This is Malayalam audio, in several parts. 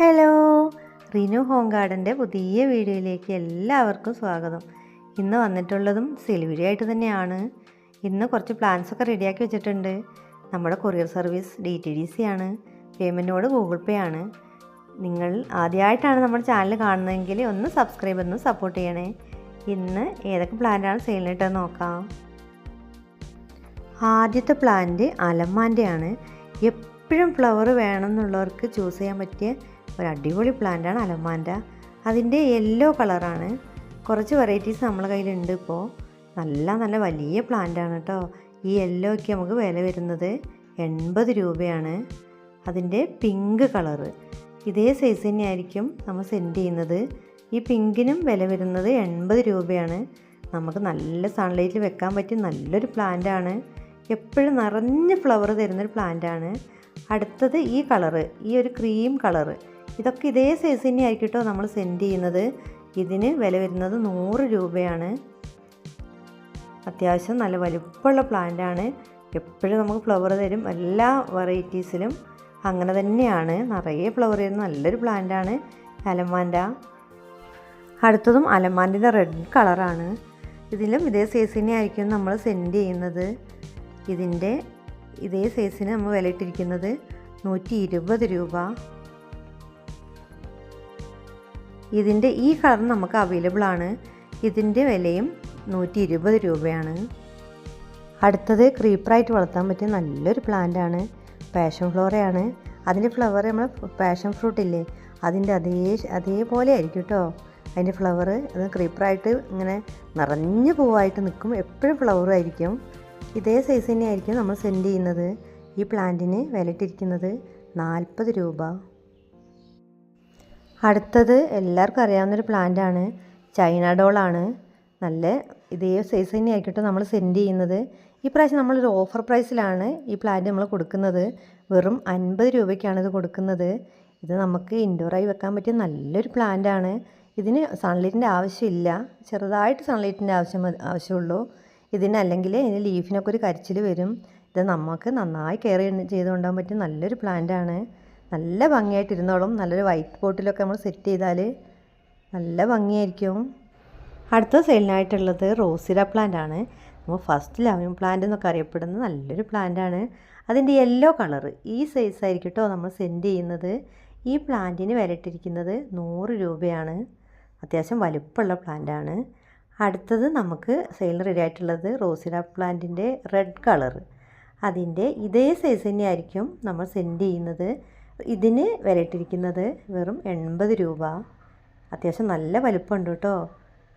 ഹലോ. റിനു ഹോം ഗാർഡന്റെ പുതിയ വീഡിയോയിലേക്ക് എല്ലാവർക്കും സ്വാഗതം. ഇന്ന് വന്നിട്ടുള്ളതും സെലിബ്രിറ്റി ആയിട്ട് തന്നെയാണ്. ഇന്ന് കുറച്ച് പ്ലാൻസ് ഒക്കെ റെഡിയാക്കി വെച്ചിട്ടുണ്ട്. നമ്മുടെ courier service D T D C ആണ്. പേയ്മെന്റോട് ഗൂഗിൾ പേ ആണ്. നിങ്ങൾ ആദ്യമായിട്ടാണ് നമ്മുടെ ചാനൽ കാണുന്നതെങ്കിൽ ഒന്ന് സബ്സ്ക്രൈബ് ഒന്ന് സപ്പോർട്ട് ചെയ്യണേ. ഇന്ന് ഏതൊക്കെ പ്ലാന്റാണ് സെയിലിനിട്ടെന്ന് നോക്കാം. ആദ്യത്തെ പ്ലാന്റ് അലമാന്റെ ആണ്. എപ്പോഴും ഫ്ലവർ വേണമെന്നുള്ളവർക്ക് ചൂസ് ചെയ്യാൻ പറ്റിയ ഒരു അടിപൊളി പ്ലാന്റാണ് അലമാന്റെ അതിന്റെ യെല്ലോ കളറാണ്. കുറച്ച് വെറൈറ്റീസ് നമ്മളെ കയ്യിലുണ്ട് ഇപ്പോൾ നല്ല നല്ല വലിയ പ്ലാന്റാണ് കേട്ടോ. ഈ യെല്ലോയ്ക്ക് നമുക്ക് വില വരുന്നത് എൺപത് രൂപയാണ്. അതിന്റെ പിങ്ക് കളറ്. ഇതേ സൈസ് തന്നെയായിരിക്കും നമ്മൾ സെൻഡ് ചെയ്യുന്നത്. ഈ പിങ്കിനും വില വരുന്നത് എൺപത് രൂപയാണ്. നമുക്ക് നല്ല സൺലൈറ്റിൽ വെക്കാൻ പറ്റിയ നല്ലൊരു പ്ലാന്റാണ്. എപ്പോഴും നിറഞ്ഞ ഫ്ലവർ തരുന്നൊരു പ്ലാന്റാണ്. അടുത്തത് ഈ കളറ്. ഈ ഒരു ക്രീം കളറ്. ഇതൊക്കെ ഇതേ സൈസ് തന്നെയായിരിക്കും കേട്ടോ നമ്മൾ സെൻഡ് ചെയ്യുന്നത്. ഇതിന് വില വരുന്നത് നൂറ് രൂപയാണ്. അത്യാവശ്യം നല്ല വലുപ്പമുള്ള പ്ലാന്റാണ് എപ്പോഴും നമുക്ക് ഫ്ലവർ തരും. എല്ലാ വെറൈറ്റീസിലും അങ്ങനെ തന്നെയാണ്. നിറയെ ഫ്ലവർ തരുന്ന നല്ലൊരു പ്ലാന്റാണ് അലമാന്റ അടുത്തതും അലമാന്റെ റെഡ് കളറാണ് ഇതിലും ഇതേ സൈസിനെ ആയിരിക്കും നമ്മൾ സെൻഡ് ചെയ്യുന്നത്. ഇതിന്റെ ഇതേ സൈസിന് നമ്മൾ വിലയിട്ടിരിക്കുന്നത് നൂറ്റി ഇരുപത് രൂപ. ഇതിന്റെ ഈ കളർ നമുക്ക് അവൈലബിൾ ആണ്. ഇതിന്റെ വിലയും നൂറ്റി ഇരുപത് രൂപയാണ്. അടുത്തത് ക്രീപ്പറായിട്ട് വളർത്താൻ പറ്റിയ നല്ലൊരു പ്ലാന്റ് ആണ്. പാഷൻ ഫ്ലോറയാണ് അതിന്റെ ഫ്ലവർ നമ്മൾ പാഷൻ ഫ്രൂട്ട് ഇല്ലേ അതിന്റെ അതേ അതേപോലെ ആയിരിക്കും കേട്ടോ അതിന്റെ ഫ്ലവർ അത് ക്രീപ്പറായിട്ട് ഇങ്ങനെ നിറഞ്ഞു പൂവായിട്ട് നിൽക്കും. എപ്പോഴും ഫ്ലവറും ആയിരിക്കും. ഇതേ സൈസ് തന്നെയായിരിക്കും നമ്മൾ സെൻഡ് ചെയ്യുന്നത്. ഈ പ്ലാന്റിന് വിലയിട്ടിരിക്കുന്നത് നാൽപ്പത് രൂപ. അടുത്തത് എല്ലാവർക്കും അറിയാവുന്നൊരു പ്ലാന്റാണ് ചൈന ഡോളാണ് നല്ല ഇതേ സൈസ് തന്നെ ആയിക്കോട്ടെ നമ്മൾ സെൻഡ് ചെയ്യുന്നത്. ഈ പ്രാവശ്യം നമ്മളൊരു ഓഫർ പ്രൈസിലാണ് ഈ പ്ലാന്റ് നമ്മൾ കൊടുക്കുന്നത്. വെറും അൻപത് രൂപയ്ക്കാണ് ഇത് കൊടുക്കുന്നത്. ഇത് നമുക്ക് ഇൻഡോറായി വെക്കാൻ പറ്റിയ നല്ലൊരു പ്ലാന്റാണ് ഇതിന് സൺലൈറ്റിന്റെ ആവശ്യമില്ല. ചെറുതായിട്ട് സൺലൈറ്റിന്റെ ആവശ്യം ആവശ്യമുള്ളൂ. ഇതിന് അല്ലെങ്കിൽ ഇതിന് ലീഫിനൊക്കെ ഒരു കരിച്ചിൽ വരും. ഇത് നമുക്ക് നന്നായി കെയർ ചെയ്ത് കൊണ്ടുപോകാൻ പറ്റിയ നല്ലൊരു പ്ലാന്റാണ് നല്ല ഭംഗിയായിട്ട് ഇരുന്നോളും നല്ലൊരു വൈറ്റ് പോട്ടിലൊക്കെ നമ്മൾ സെറ്റ് ചെയ്താൽ നല്ല ഭംഗിയായിരിക്കും. അടുത്ത സെയിലിനായിട്ടുള്ളത് റോസിര പ്ലാന്റ് ആണ്. നമ്മൾ ഫസ്റ്റ് ലവിങ് പ്ലാന്റ് എന്നൊക്കെ അറിയപ്പെടുന്ന നല്ലൊരു പ്ലാന്റ് ആണ്. അതിന്റെ യെല്ലോ കളർ ഈ സൈസ് ആയിരിക്കും നമ്മൾ സെൻഡ് ചെയ്യുന്നത്. ഈ പ്ലാന്റിന് വിലയിട്ടിരിക്കുന്നത് നൂറ് രൂപയാണ്. അത്യാവശ്യം വലുപ്പമുള്ള പ്ലാന്റ് ആണ്. അടുത്തത് നമുക്ക് സെയിൽ റെഡി ആയിട്ടുള്ളത് റോസിര പ്ലാന്റിന്റെ റെഡ് കളർ അതിന്റെ ഇതേ സൈസ് തന്നെയായിരിക്കും നമ്മൾ സെൻഡ് ചെയ്യുന്നത്. ഇതിന് വിലയിട്ടിരിക്കുന്നത് വെറും എൺപത് രൂപ. അത്യാവശ്യം നല്ല വലുപ്പമുണ്ട് കേട്ടോ.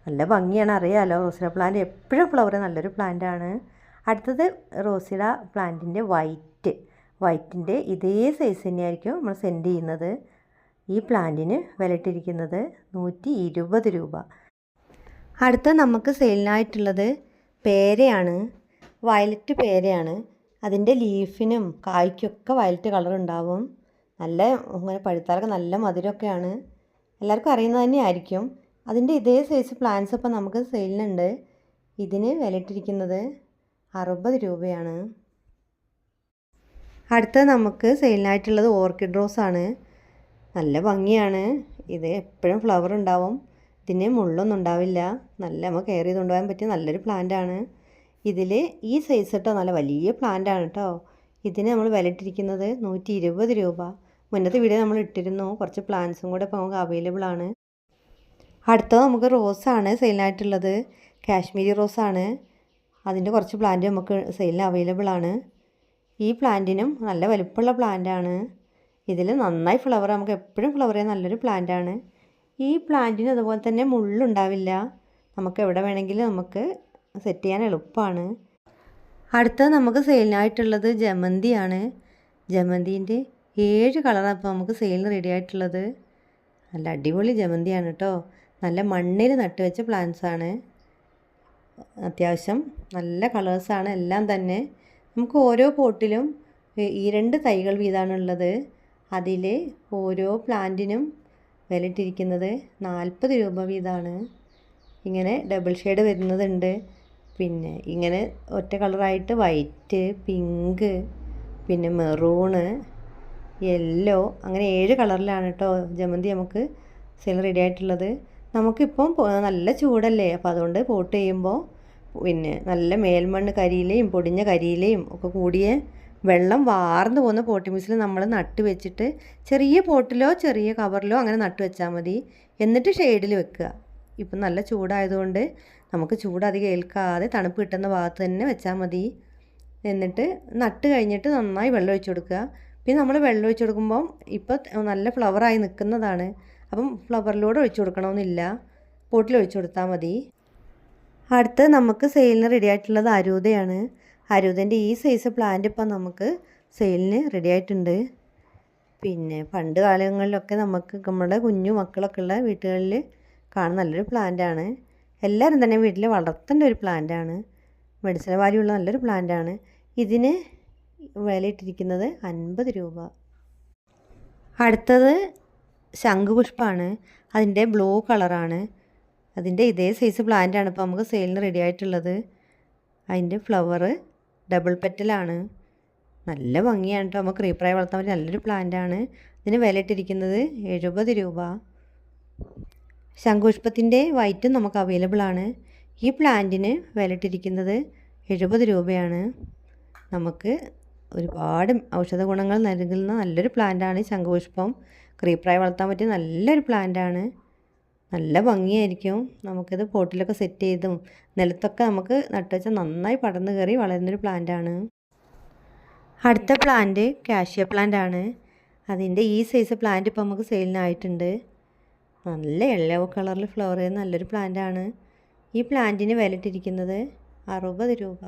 നല്ല ഭംഗിയാണ് അറിയാമല്ലോ റോസിഡ പ്ലാന്റ് എപ്പോഴും ഫ്ലവർ നല്ലൊരു പ്ലാന്റാണ് അടുത്തത് റോസിഡ പ്ലാന്റിന്റെ വൈറ്റ് വൈറ്റിന്റെ ഇതേ സൈസ് തന്നെയായിരിക്കും നമ്മൾ സെൻഡ് ചെയ്യുന്നത്. ഈ പ്ലാന്റിന് വിലയിട്ടിരിക്കുന്നത് നൂറ്റി ഇരുപത് രൂപ. അടുത്ത നമുക്ക് സെയിലിനായിട്ടുള്ളത് പേരയാണ്. വയലറ്റ് പേരയാണ്. അതിന്റെ ലീഫിനും കായ്ക്കൊക്കെ വയലറ്റ് കളർ ഉണ്ടാവും. നല്ല അങ്ങനെ പഴുത്താലൊക്കെ നല്ല മധുരമൊക്കെയാണ്. എല്ലാവർക്കും അറിയുന്നത് തന്നെ ആയിരിക്കും അതിന്റെ ഇതേ സൈസ് പ്ലാന്റ്സ് ഇപ്പോൾ നമുക്ക് സെയിലിനുണ്ട് ഇതിന് വിലയിട്ടിരിക്കുന്നത് അറുപത് രൂപയാണ്. അടുത്ത നമുക്ക് സെയിലിനായിട്ടുള്ളത് ഓർക്കിഡ് ആണ്. നല്ല ഭംഗിയാണ്. ഇത് എപ്പോഴും ഫ്ലവർ ഉണ്ടാവും. ഇതിന് മുള്ളൊന്നും ഉണ്ടാവില്ല. നല്ല നമുക്ക് കെയർ ചെയ്ത് കൊണ്ടുപോകാൻ പറ്റിയ നല്ലൊരു പ്ലാന്റ് ആണ്. ഇതിൽ ഈ സൈസ് കേട്ടോ നല്ല വലിയ പ്ലാന്റ് ആണ് കേട്ടോ ഇതിന് നമ്മൾ വിലയിട്ടിരിക്കുന്നത് നൂറ്റി ഇരുപത് രൂപ. മുന്നത്തെ വീഡിയോ നമ്മൾ ഇട്ടിരുന്നു. കുറച്ച് പ്ലാന്റ്സും കൂടെ ഇപ്പോൾ നമുക്ക് അവൈലബിൾ ആണ്. അടുത്തത് നമുക്ക് റോസാണ് സെയിലായിട്ടുള്ളത് കാശ്മീരി റോസാണ് അതിന്റെ കുറച്ച് പ്ലാന്റ് നമുക്ക് സെയിലിന് അവൈലബിൾ ആണ്. ഈ പ്ലാന്റിനും നല്ല വലുപ്പമുള്ള പ്ലാന്റാണ് ഇതിൽ നന്നായി ഫ്ലവർ നമുക്ക് എപ്പോഴും ഫ്ലവർ ചെയ്യാൻ നല്ലൊരു പ്ലാന്റാണ് ഈ പ്ലാന്റിന് അതുപോലെ തന്നെ മുള്ളുണ്ടാവില്ല. നമുക്ക് എവിടെ വേണമെങ്കിലും നമുക്ക് സെറ്റ് ചെയ്യാൻ എളുപ്പമാണ്. അടുത്തത് നമുക്ക് സെയിലിനായിട്ടുള്ളത് ജമന്തിയാണ് ജമന്തിന്റെ ഏഴ് കളറാണ് ഇപ്പോൾ നമുക്ക് സെയിലിന് റെഡി ആയിട്ടുള്ളത്. നല്ല അടിപൊളി ജമന്തിയാണ് കേട്ടോ നല്ല മണ്ണിൽ നട്ടുവെച്ച പ്ലാന്റ്സ് ആണ്. അത്യാവശ്യം നല്ല കളേഴ്സാണ് എല്ലാം തന്നെ. നമുക്ക് ഓരോ പോട്ടിലും ഈ രണ്ട് തൈകൾ വീതമാണുള്ളത് അതിൽ ഓരോ പ്ലാന്റിനും വിലയിട്ടിരിക്കുന്നത് നാൽപ്പത് രൂപ വീതമാണ് ഇങ്ങനെ ഡബിൾ ഷെയ്ഡ് വരുന്നതുണ്ട്. പിന്നെ ഇങ്ങനെ ഒറ്റ കളറായിട്ട് വൈറ്റ് പിങ്ക് പിന്നെ മെറൂണ് യെല്ലോ അങ്ങനെ ഏഴ് കളറിലാണ് കേട്ടോ ജമന്തി നമുക്ക് സെയിൽ റെഡി ആയിട്ടുള്ളത്. നമുക്കിപ്പം നല്ല ചൂടല്ലേ? അപ്പോൾ അതുകൊണ്ട് പോട്ട് ചെയ്യുമ്പോൾ പിന്നെ നല്ല മേൽമണ്ണ് കരിയിലയും പൊടിഞ്ഞ കരിയിലയും ഒക്കെ കൂടിയ വെള്ളം വാർന്ന് പോകുന്ന പോട്ടി മിക്സിൽ നമ്മൾ നട്ട് വെച്ചിട്ട് ചെറിയ പോട്ടിലോ ചെറിയ കവറിലോ അങ്ങനെ നട്ട് വെച്ചാൽ മതി. എന്നിട്ട് ഷെയ്ഡിൽ വെക്കുക. ഇപ്പം നല്ല ചൂടായതുകൊണ്ട് നമുക്ക് ചൂട് അധികം ഏൽക്കാതെ തണുപ്പ് കിട്ടുന്ന ഭാഗത്ത് തന്നെ വെച്ചാൽ മതി. എന്നിട്ട് നട്ട് കഴിഞ്ഞിട്ട് നന്നായി വെള്ളം ഒഴിച്ചു കൊടുക്കുക. പിന്നെ നമ്മൾ വെള്ളം ഒഴിച്ചു കൊടുക്കുമ്പം ഇപ്പോൾ നല്ല ഫ്ലവറായി നിൽക്കുന്നതാണ് അപ്പം ഫ്ലവറിലൂടെ ഒഴിച്ചു കൊടുക്കണമെന്നില്ല പോട്ടിൽ ഒഴിച്ചു കൊടുത്താൽ മതി. അടുത്ത് നമുക്ക് സെയിലിന് റെഡി ആയിട്ടുള്ളത് അരൂതയാണ്. അരൂതന്റെ ഈ സൈസ് പ്ലാന്റ് ഇപ്പം നമുക്ക് സെയിലിന് റെഡി ആയിട്ടുണ്ട്. പിന്നെ പണ്ട് കാലങ്ങളിലൊക്കെ നമുക്ക് നമ്മുടെ കുഞ്ഞു മക്കളൊക്കെ ഉള്ള വീട്ടുകളിൽ കാണുന്ന നല്ലൊരു പ്ലാന്റാണ് എല്ലാവരും തന്നെ വീട്ടിൽ വളർത്തേണ്ട ഒരു പ്ലാന്റാണ് മെഡിസിൻ വാല്യൂ ഉള്ള നല്ലൊരു പ്ലാന്റാണ് ഇതിന് വിലയിട്ടിരിക്കുന്നത് അൻപത് രൂപ. അടുത്തത് ശംഖുപുഷ്പമാണ് അതിന്റെ ബ്ലൂ കളറാണ്. അതിന്റെ ഇതേ സൈസ് പ്ലാന്റാണ് ഇപ്പോൾ നമുക്ക് സെയിലിന് റെഡി ആയിട്ടുള്ളത്. അതിന്റെ ഫ്ലവർ ഡബിൾ പെറ്റലാണ്. നല്ല ഭംഗിയാണ് കേട്ടോ. നമുക്ക് ക്രീപ്പറായി വളർത്താൻ പറ്റിയ നല്ലൊരു പ്ലാന്റാണ്. ഇതിന് വിലയിട്ടിരിക്കുന്നത് എഴുപത് രൂപ. ശംഖുപുഷ്പത്തിന്റെ വൈറ്റും നമുക്ക് അവൈലബിൾ ആണ്. ഈ പ്ലാന്റിന് വിലയിട്ടിരിക്കുന്നത് എഴുപത് രൂപയാണ്. നമുക്ക് ഒരുപാട് ഔഷധ ഗുണങ്ങൾ നൽകുന്ന നല്ലൊരു പ്ലാന്റാണ് ശംഖുപുഷ്പം. ക്രീപ്പറായി വളർത്താൻ പറ്റിയ നല്ലൊരു പ്ലാന്റാണ് നല്ല ഭംഗിയായിരിക്കും. നമുക്കിത് പോട്ടിലൊക്കെ സെറ്റ് ചെയ്തും നിലത്തൊക്കെ നമുക്ക് നട്ടുവെച്ചാൽ നന്നായി പടർന്നു കയറി വളരുന്നൊരു പ്ലാന്റാണ് അടുത്ത പ്ലാന്റ് കാഷ്യ പ്ലാന്റ് ആണ്. അതിന്റെ ഈ സൈസ് പ്ലാന്റ് ഇപ്പോൾ നമുക്ക് സെയിലിനായിട്ടുണ്ട് നല്ല യെല്ലോ കളറിൽ ഫ്ലവർ ചെയ്യുന്ന നല്ലൊരു പ്ലാന്റാണ് ഈ പ്ലാന്റിന് വിലയിട്ടിരിക്കുന്നത് അറുപത് രൂപ.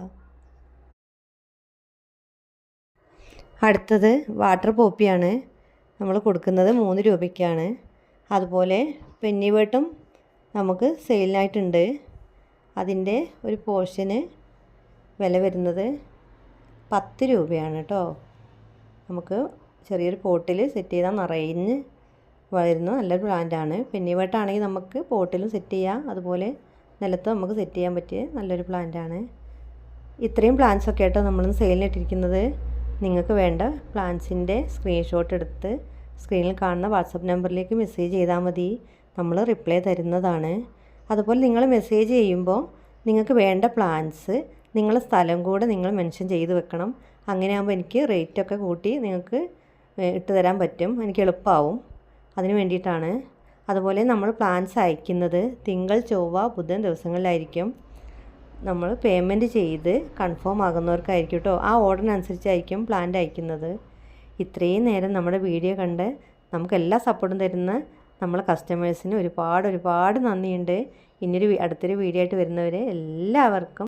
അടുത്തത് വാട്ടർ പോപ്പിയാണ്. നമ്മൾ കൊടുക്കുന്നത് മൂന്ന് രൂപയ്ക്കാണ്. അതുപോലെ പെന്നിവേട്ടും നമുക്ക് സെയിലിനായിട്ടുണ്ട്. അതിന്റെ ഒരു പോർഷന് വില വരുന്നത് പത്ത് രൂപയാണ് കേട്ടോ. നമുക്ക് ചെറിയൊരു പോട്ടിൽ സെറ്റ് ചെയ്താൽ നിറയിഞ്ഞ് വരുന്ന നല്ലൊരു പ്ലാന്റാണ്. പെന്നിവേട്ടാണെങ്കിൽ നമുക്ക് പോട്ടിലും സെറ്റ് ചെയ്യാം. അതുപോലെ നിലത്ത് നമുക്ക് സെറ്റ് ചെയ്യാൻ പറ്റിയ നല്ലൊരു പ്ലാന്റാണ്. ഇത്രയും പ്ലാന്റ്സൊക്കെ ആയിട്ടോ നമ്മൾ സെയിലിനിട്ടിരിക്കുന്നത്. നിങ്ങൾക്ക് വേണ്ട പ്ലാൻസിന്റെ സ്ക്രീൻഷോട്ട് എടുത്ത് സ്ക്രീനിൽ കാണുന്ന വാട്സപ്പ് നമ്പറിലേക്ക് മെസ്സേജ് ചെയ്താൽ മതി. നമ്മൾ റിപ്ലൈ തരുന്നതാണ്. അതുപോലെ നിങ്ങൾ മെസ്സേജ് ചെയ്യുമ്പോൾ നിങ്ങൾക്ക് വേണ്ട പ്ലാൻസ് നിങ്ങളുടെ സ്ഥലം കൂടെ നിങ്ങൾ മെൻഷൻ ചെയ്ത് വെക്കണം. അങ്ങനെയാകുമ്പോൾ എനിക്ക് റേറ്റൊക്കെ കൂട്ടി നിങ്ങൾക്ക് ഇട്ട് തരാൻ പറ്റും. എനിക്ക് എളുപ്പമാവും അതിന് വേണ്ടിയിട്ടാണ്. അതുപോലെ നമ്മൾ പ്ലാൻസ് അയക്കുന്നത് തിങ്കൾ ചൊവ്വ ബുധൻ ദിവസങ്ങളിലായിരിക്കും. നമ്മൾ പേയ്മെന്റ് ചെയ്ത് കൺഫേം ആകുന്നവർക്കായിരിക്കും കേട്ടോ ആ ഓർഡറിനനുസരിച്ചായിരിക്കും പ്ലാന്റ് അയക്കുന്നത്. ഇത്രയും നേരം നമ്മുടെ വീഡിയോ കണ്ട് നമുക്ക് എല്ലാ സപ്പോർട്ടും തരുന്ന നമ്മളെ കസ്റ്റമേഴ്സിന് ഒരുപാട് ഒരുപാട് നന്ദിയുണ്ട്. ഇനിയൊരു അടുത്തൊരു വീഡിയോ ആയിട്ട് വരുന്നവരെ എല്ലാവർക്കും